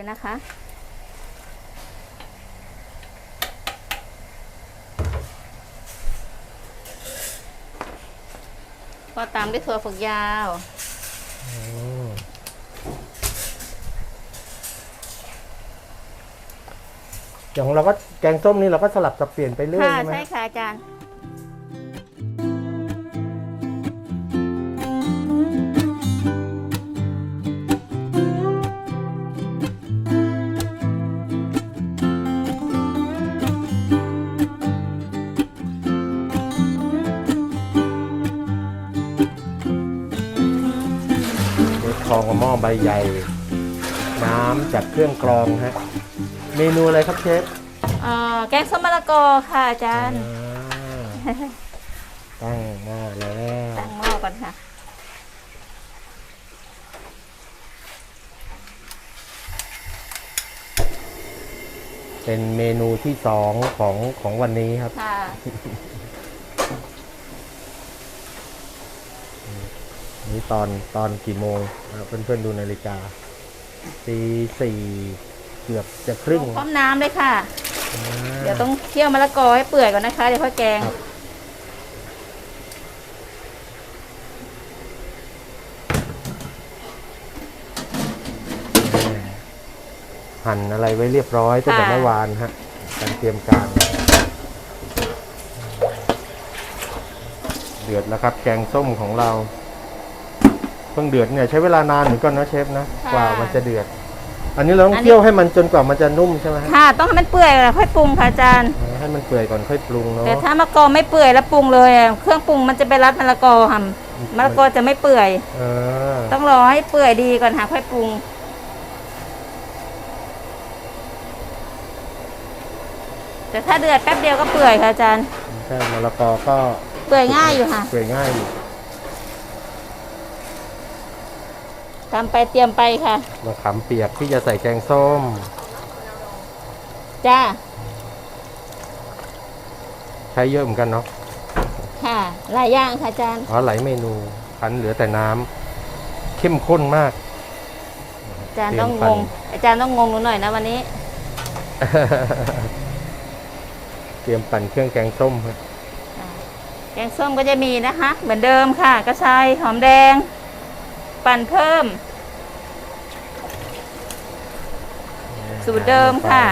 เลยนะคะ ก็ตามด้วยถั่วฝักยาวอืมอย่างของเราก็แกงส้มนี่เราก็สลับสับเปลี่ยนไปเรื่อยค่ะใช่ไหมใช่ค่ะอาจารย์ เด็ดทองกับหม้อใบใหญ่ น้ำจากเครื่องกรองฮะ เมนูอะไรครับเชฟเอ่อแกงส้มมะละกอค่ะอาจารย์ อ่าตั้งหม้อแล้วตั้งหม้อก่อนค่ะ เป็นเมนูที่สองของของวันนี้ครับ ค่ะ นี่ตอนตอนกี่โมงอ่าเพื่อนๆดูนาฬิกาตีสี่เกือบจะครึ่งพร้อมน้ำเลยค่ะอ่าเดี๋ยวต้องเคี่ยวมะละกอให้เปื่อยก่อนนะคะ เดี๋ยวค่อยแกงครับหั่นอะไรไว้เรียบร้อยตั้งแต่ค่ะเมื่อวานฮะการเตรียมการ เดือดแล้วครับแกงส้มของเรา เพิ่งเดือดเนี่ยใช้เวลานานเหมือนกันนะเชฟนะค่ะ กว่ามันจะเดือด อันนี้เราต้องอันนี้เคี่ยวให้มันจนกว่ามันจะนุ่มใช่ไหมฮะค่ะ ต้องให้มันเปื่อยก่อนค่อยปรุงค่ะอาจารย์อ๋อให้มันเปื่อยก่อนค่อยปรุงเนาะแต่ถ้ามะละกอไม่เปื่อยแล้วปรุงเลยอะเครื่องปรุงมันจะไปรัดมะละกอค่ะมะละกอจะไม่เปื่อย เออต้องรอให้เปื่อยดีก่อนค่ะค่อยปรุง แต่ถ้าเดือดแป๊บเดียวก็เปื่อยค่ะอาจารย์ ใช่มะละกอก็เปื่อยง่ายอยู่ค่ะ เปื่อยง่ายอยู่ ทำไปเตรียมไปค่ะ มะขามเปียกที่จะใส่แกงส้ม จ้า ใช้เยอะเหมือนกันเนาะค่ะ หลายอย่างค่ะอาจารย์ อ๋อหลายเมนูพันเหลือแต่น้ำเข้มข้นมาก อาจารย์ต้องเตรีงยมงปั่นอาจารย์ต้องงงหนูหน่อยนะวันนี้ เตรียมปั่นเครื่องแกงส้มครับ แกงส้มก็จะมีนะคะ เหมือนเดิมค่ะ กระชายหอมแดง ปั่นเพิ่ม สูตรเดิมค่ะ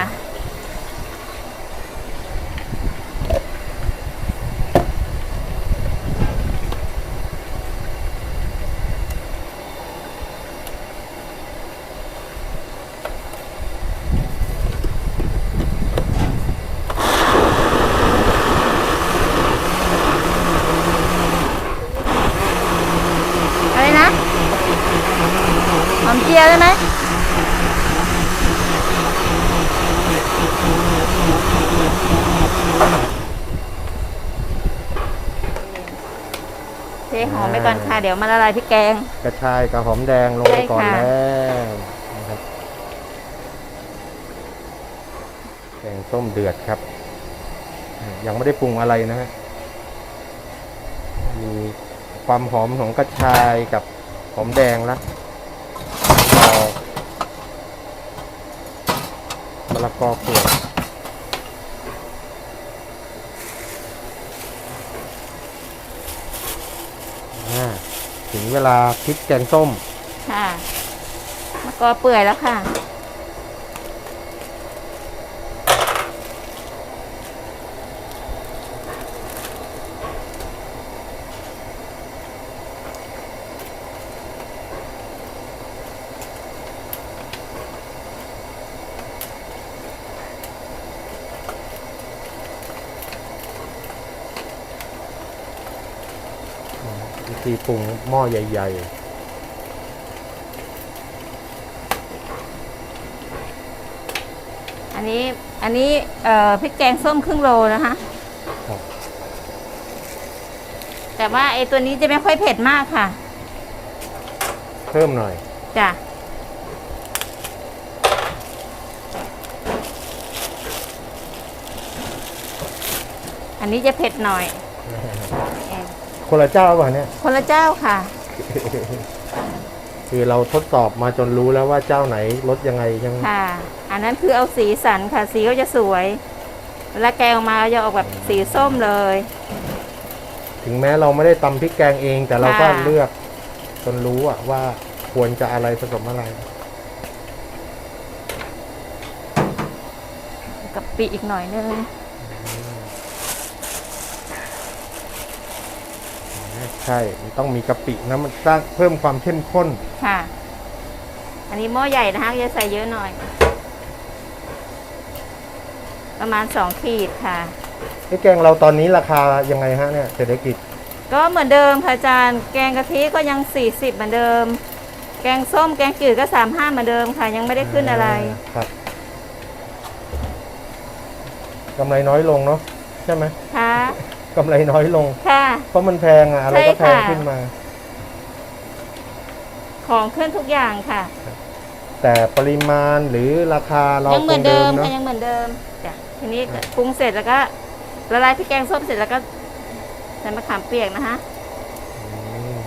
อะไรนะ หอมเจี ยวได้ไหมเทหอมไปก่อนค่ะ เดี๋ยวมาละลายพริกแกง กระชายกับหอมแดงลงไปก่อนใช่ค่ะ แล้วนะครับแกงส้มเดือดครับ ยังไม่ได้ปรุงอะไรนะฮะมีความหอมของกระชายกับหอมแดงแล้วมะ ละกอเปลือกอ่าถึงเวลาพริกแกงส้ม ค่ะมะกอเปื่อยแล้วค่ะ วิธีปรุงหม้อใหญ่อันนี้อันนี้เอ่อพริกแกงส้มครึ่งโลนะคะๆครับแต่ว่าไอ้ตัวนี้จะไม่ค่อยเผ็ดมากค่ะ เพิ่มหน่อย จ้ะ อันนี้จะเผ็ดหน่อยเอ่อ คนละเจ้าป่ะเนี่ย คนละเจ้าค่ะ คือเราทดสอบมาจนรู้แล้วว่าเจ้าไหนลดยังไงยังค่ะ อันนั้นคือเอาสีสันค่ะ สีก็จะสวยเวลาแกงออกมาจะออกแบบสีส้มเลย ถึงแม้เราไม่ได้ตำพริกแกงเอง แต่เราก็ค่ะ เลือกจนรู้อะว่าควรจะอะไรผสมอะไร กับปีอีกหน่อยนึง ใช่ มันต้องมีกะปินะ มันสร้างเพิ่มความเข้มข้น ค่ะ อันนี้หม้อใหญ่นะคะจะใส่เยอะหน่อย ประมาณสองขีดค่ะพริกแกงเราตอนนี้ราคายังไงฮะเนี่ยเศรษฐกิจ ก็เหมือนเดิมค่ะอาจารย์ แกงกะทิก็ยัง 40 เหมือนเดิม แกงส้มแกงจืดก็ 35 เหมือนเดิมค่ะ ยังไม่ได้ขึ้นอะไร ครับกำไรน้อยลงเนาะใช่ไหมค่ะ กำไรน้อยลง ค่ะ เพราะมันแพงอะอะไรก็แพใช่งค่ะขึ้นมา ของขึ้นทุกอย่างค่ะ แต่ปริมาณหรือราคาเรายังเหมือนเดิมคงค่ะเนาะยังเหมือนเดิมจ้ะทีนี้ก็ปรุงเสร็จแล้วก็ละลายพริกแกงส้มเสร็จแล้วก็ใส่มะขามเปียกนะคะอืม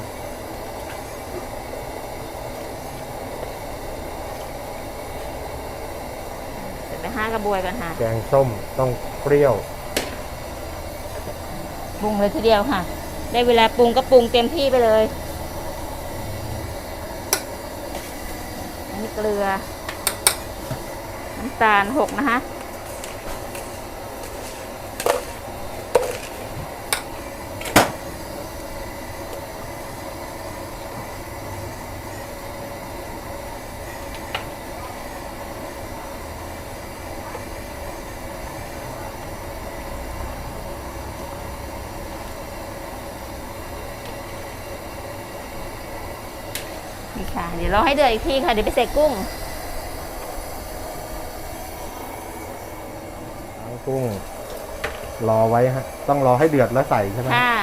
เสร็จไปห้ากระบวยกันค่ะ แกงส้มต้องเปรี้ยว ปรุงเลยทีเดียวค่ะ ได้เวลาปรุงก็ปรุงเต็มที่ไปเลย อันนี้เกลือ น้ำตาลหกนะคะ ยวเราให้เดือดอีกทีค่ะ เดี๋ยวไปใส่กุ้งทั้งกุ้ง รอไว้ฮะ ต้องรอให้เดือดแล้วใส่ใช่ไหมค่ะ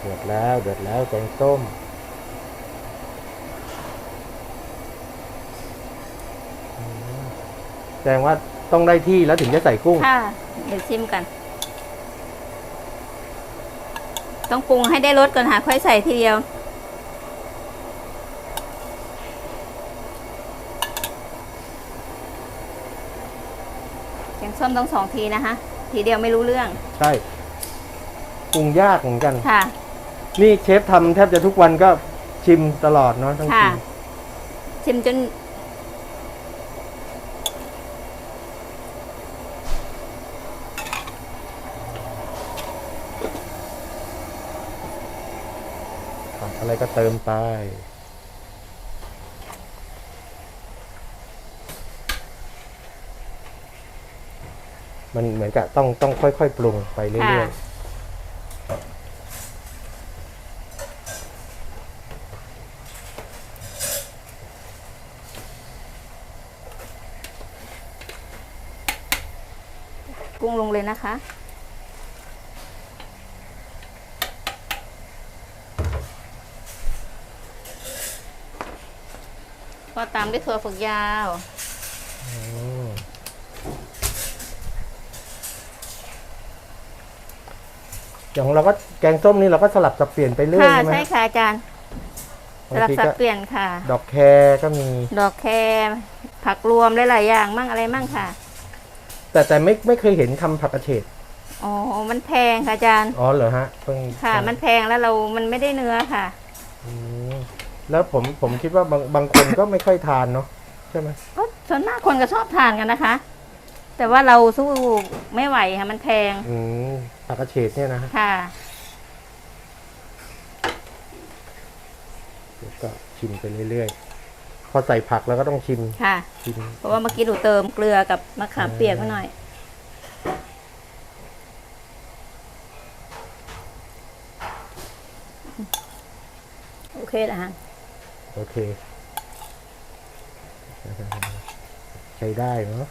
เดือดแล้วเดือดแล้วแกงส้มอืมแสดงว่าต้องได้ที่แล้วถึงจะใส่กุ้ง ค่ะ เดี๋ยวชิมกัน ต้องปรุงให้ได้รสก่อนค่ะค่อยใส่ทีเดียว แกงส้มต้องสองทีนะคะ ทีเดียวไม่รู้เรื่อง ใช่ปรุงยากเหมือนกัน ค่ะ นี่เชฟทำแทบจะทุกวันก็ชิมตลอดเนาะต้องค่ะชิมชิมจน ผั ไรก็เติมไป มันเหมือนกับต้องต้องค่อยๆปรุงไปเรื่ค่ะอยกุ้งลงเลยนะคะามด้วยถั่วฝักยาวๆอืมอย่างเราก็แกงส้มนี่เราก็สลับสับเปลี่ยนไปเรื่อยค่ะใช่ไหมใช่ค่ะอาจารย์สบางลับทีสับก็เปลี่ยนค่ะ ดอกแครก็มี ดอกแครผักรวมหลายๆอย่างมั่งอะไรมั่งค่ะ แต่แต่ไม่ไม่เคยเห็นทำผักกระเฉดอ๋อ มันแพงค่ะอาจารย์ อ๋อเหรอฮะเพิ่งค่ะ มันแพงแล้วเรา มันไม่ได้เนื้อค่ะ อืม แล้วผมผมคิดว่าบางบางคนก็ไม่ค่อยทานเนาะใช่ไหมก็ส่วนมากคนก็ชอบทานกันนะคะ แต่ว่าเราสู้ไม่ไหวค่ะมันแพงอืมผักกระเฉดเนี่ยนะฮะค่ะ เดี๋ยวก็ชิมไปเรื่อยๆพอใส่ผักแล้วก็ต้องชิมค่ะ ชิม เพราะว่าเมื่อกี้หนูเติมเกลือกับมะขามเปียกมาหน่อย โอเคแล้วฮะ โอเค ใช้ได้เนาะ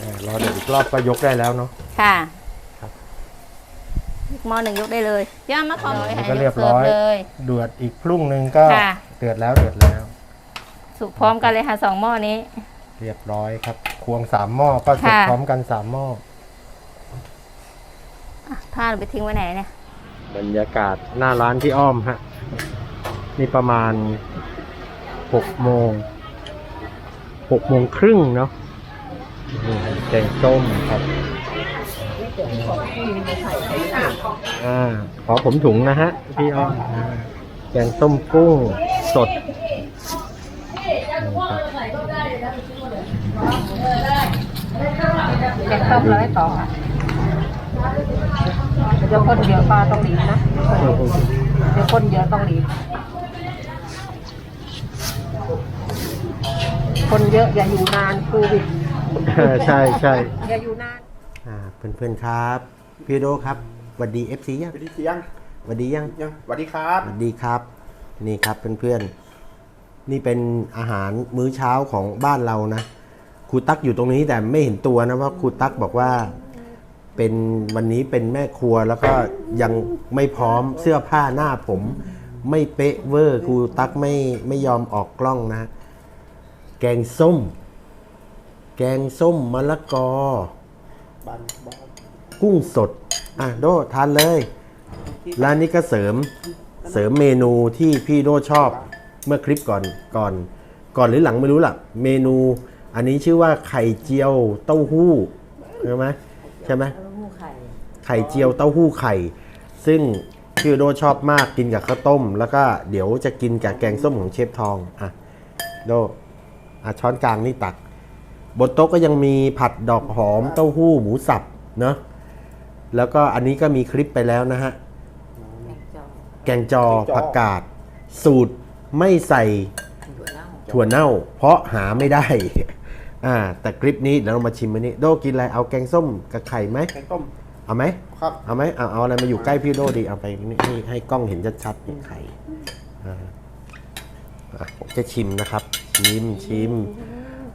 อ่ารอเดี๋ยวอีกรอบก็ยกได้แล้วเนาะ ค่ะครับอีกหม้อหนึ่งยกได้เลยย่ามะขามอันนี้ให้ก็เรียบร้อยสิฟเลยเดือดอีกพรุ่งหนึ่งก็ค่ะเดือดแล้วเดือดแล้ว สุกพร้อมกันเลยค่ะสองหม้อนี้ เรียบร้อยครับ ควงสามหม้อก็เสร็จค่ะพร้อมกันสามหม้ออะ ผ้าเราไปทิ้งไว้ไหนเนี่ย บรรยากาศหน้าร้านพี่อ้อมฮะ นี่ประมาณหกโมงหกโมงครึ่งเนาะนี่ฮะแกงส้มครับ อ่า ขอผมถุงนะฮะ พี่อ้อมอ่าแกงส้มกุ้งสดนี่ครับแกงต้มแล้วให้ต่อค่ะ เดี๋ยวคนเดียวปลาต้องหลีบนะเดี๋ยวคนเดียวต้องหลีบคนเยอะอย่าอยู่นานโควิดใช่ใช่อย่าอยู่นานอ่าเพื่อนๆครับพี่โดครับสวัสดีเอฟซียังสวัสดีเสียงสวัสดียังยังสวัสดีครับสวัสดีครับ นี่ครับเพื่อนๆนี่เป็นอาหารมื้อเช้าของบ้านเรานะครูตั๊กอยู่ตรงนี้แต่ไม่เห็นตัวนะว่าครูตั๊กบอกว่า เป็นวันนี้เป็นแม่ครัวแล้วก็ยังไม่พร้อมเสื้อผ้าหน้าผม ไม่เป๊ะเวอร์ครูตักไม่ไม่ยอมออกกล้องนะ แกงส้ม แกงส้มมะละกอ กุ้งสด อะโดทานเลย ร้านนี้ก็เสริมเสริมเมนูที่พี่โดชอบเมื่อคลิปก่อนก่อน ก่อนหรือหลังไม่รู้ล่ะ เมนู อันนี้ชื่อว่าไข่เจียวเต้าหู้ใช่ไหมใช่ไหม ไข่เจียวเต้าหู้ไข่ ซึ่งพี่โดชอบมากกินกับข้าวต้ม แล้วก็เดี๋ยวจะกินกับแกงส้มของเชฟทองอะโดอะช้อนกลางนี่ตัก บนโต๊ะก็ยังมีผัดดอกหอมเต้าหู้หมูสับเนาะแล้วก็อันนี้ก็มีคลิปไปแล้วนะฮะ แกงจอผักกาด สูตรไม่ใส่ถั่วเน่า เพราะหาไม่ได้ อ่า แต่คลิปนี้เดี๋ยวเรามาชิมอันนี้ โดกินอะไรเอาแกงส้มกับไข่ไหมแกงต้ม เอาไหมครับ เอาไหมเอาเอาอะไรมาอยู่ใกล้พี่โดดีเอาไปนี่ให้ให้กล้องเห็นชัดๆนี่ไข่อ่าอะผมจะชิมนะครับ ชิมชิม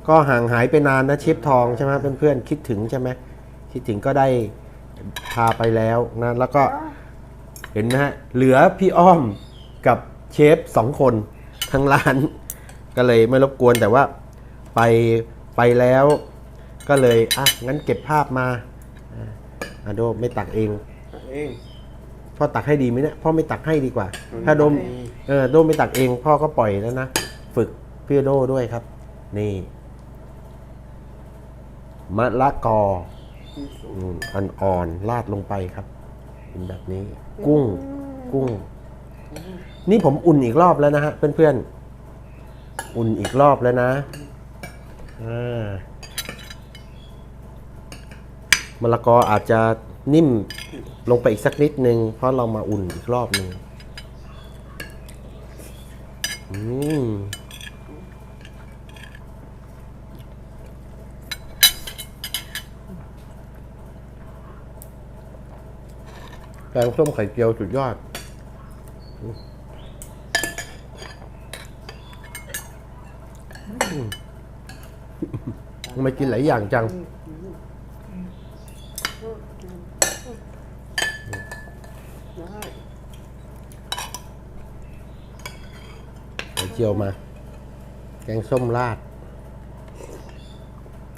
ก็ห่างหายไปนานนะเชฟทองใช่ไหมเพื่อนๆคิดถึงใช่ไหมคิดถึงก็ได้พาไปแล้วนะแล้วก็เห็นนะฮะเหลือพี่อ้อมกับเชฟสองคนทั้งร้าน ก็เลยไม่รบกวนแต่ว่าไปไปแล้ว ก็เลยอะงั้นเก็บภาพมาอะ อะโดไม่ตักเองเองพ่อตักให้ดีไหมเนี่ยพ่อไม่ตักให้ดีกว่าอืมถ้าโดมตักให้เออโดมไม่ตักเอง พ่อก็ปล่อยแล้วนะฝึกพี่โดด้วยครับ นี่มะละกออืมอ่อนๆลาดลงไปครับ เป็นแบบนี้ กุ้ง กุ้ง นี่ผมอุ่นอีกรอบแล้วนะฮะเพื่อนๆ อุ่นอีกรอบแล้วนะอ่า มะละกออาจจะนิ่มลงไปอีกสักนิดนึง เพราะเรามาอุ่นอีกรอบหนึ่งอืมแกงส้มไข่เจียวสุดยอดทำไมกินหลายอย่างจัง ไข่เจียวมา แกงส้มราด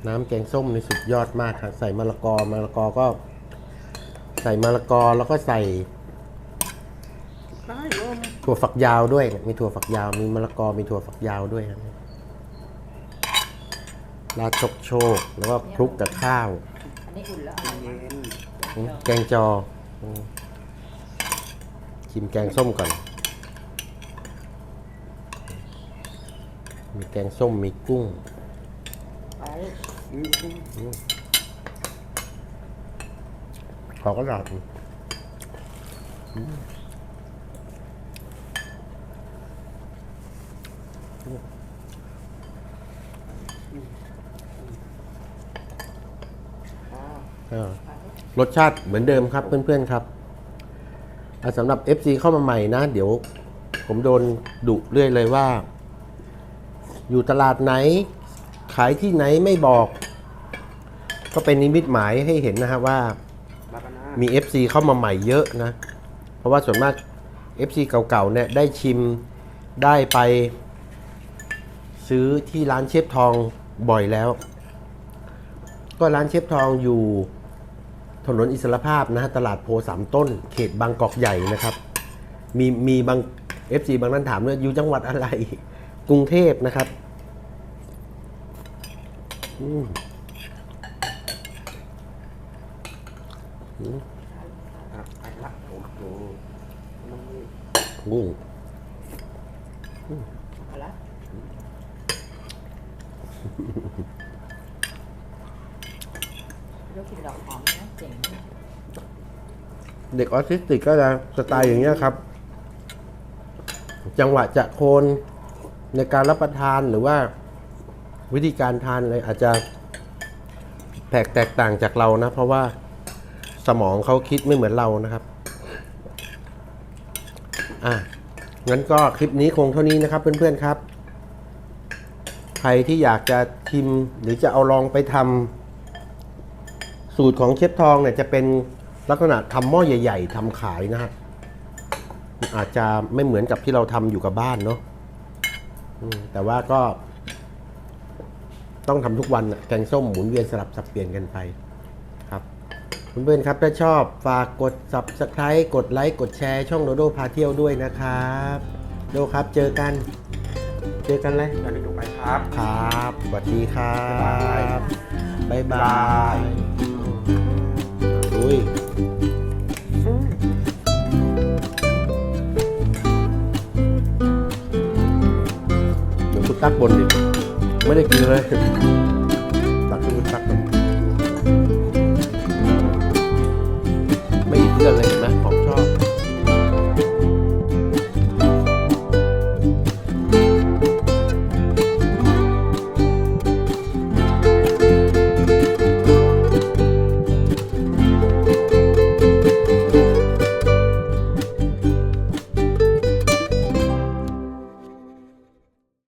น้ำแกงส้มในสุดยอดมากครับใส่มะละกอมะละกอก็ ใส่มะละกอแล้วก็ใส่ได้ลมถั่วฝักยาวด้วย มีถั่วฝักยาว มีมะละกอ มีถั่วฝักยาวด้วยครับราดชกโชก แล้วก็คลุกกับข้าวเย็นอืมแกงจออืมชิมแกงส้มก่อน มีแกงส้มมีกุ้งอืมขอกระดาษอ่ารสชาติเหมือนเดิมครับเพื่อนๆครับอะสำหรับ FC เข้ามาใหม่นะ เดี๋ยวผมโดนดุเรื่อยเลยว่า อยู่ตลาดไหน ขายที่ไหนไม่บอก ก็เป็นนิมิตหมายให้เห็นนะครับว่าลาบานามี FC เข้ามาใหม่เยอะนะ เพราะว่าส่วนมาก FC เก่าๆเนี่ยได้ชิมได้ไป ซื้อที่ร้านเชฟทองบ่อยแล้ว ก็ร้านเชฟทองอยู่ถนนอิสรภาพนะฮะตลาดโพสามต้น เขตบางกอกใหญ่นะครับ มีมีบาง FC บางท่านถามว่าอยู่จังหวัดอะไร กรุงเทพนะครับอืมอะ ไปละโอ้โหมันนี่อืมเอาละยกกินดอกหอมนะเจ๋งเด็กออทิสติกก็จะสไตล์อย่างเงี้ยครับ จังหวะจะโคนในการรับประทานหรือว่า วิธีการทานอะไรอาจจะแตกแตกต่างจากเรานะ เพราะว่าสมองเขาคิดไม่เหมือนเรานะครับอะงั้นก็คลิปนี้คงเท่านี้นะครับเพื่อนๆครับ ใครที่อยากจะชิมหรือจะเอาลองไปทำสูตรของเชฟทองเนี่ยจะเป็นลักษณะทำหม้อใหญ่ ๆทำขายนะครับอาจจะไม่เหมือนกับที่เราทำอยู่กับบ้านเนาะแต่ว่าก็ ต้องทำทุกวันน่ะแกงส้มหมุนเวียนสลับสับเปลี่ยนกันไปครับเพื่อนๆครับถ้าชอบฝากกด subscribe กดไลค์กดแชร์ช่องโดโดพาเที่ยวด้วยนะครับโดครับเจอกัน เจอกันเลยตอนนี้ดูไปครับครับสวัสดีครับบ๊ายบายอุ้ยเดี๋ ไม่ได้กินเลยตักขึ้นตักไม่อิ่มเพื่อนเลย